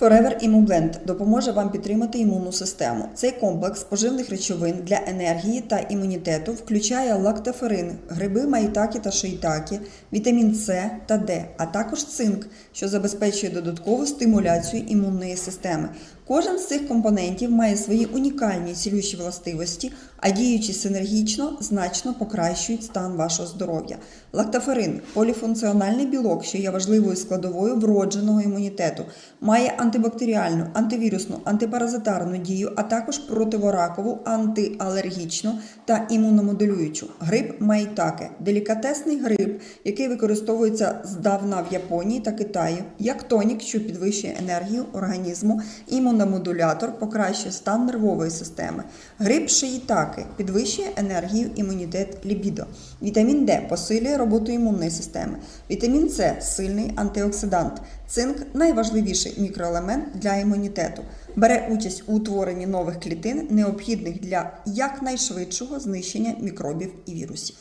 Forever Immublend допоможе вам підтримати імунну систему. Цей комплекс поживних речовин для енергії та імунітету включає лактоферин, гриби майтакі та шийтакі, вітамін С та Д, а також цинк, що забезпечує додаткову стимуляцію імунної системи. Кожен з цих компонентів має свої унікальні цілющі властивості, а діючи синергічно, значно покращують стан вашого здоров'я. Лактоферин поліфункціональний білок, що є важливою складовою вродженого імунітету, має антибактеріальну, антивірусну, антипаразитарну дію, а також противоракову, антиалергічну та імуномодулюючу. Гриб майтаке делікатесний гриб, який використовується здавна в Японії та Китаї, як тонік, що підвищує енергію організму, імуномодулятор, покращує стан нервової системи. Гриб шиїтаки підвищує енергію, імунітет, лібідо. Вітамін Д посилює роботу імунної системи. Вітамін С сильний антиоксидант. Цинк найважливіший мікроелемент для імунітету. Бере участь у утворенні нових клітин, необхідних для якнайшвидшого знищення мікробів і вірусів.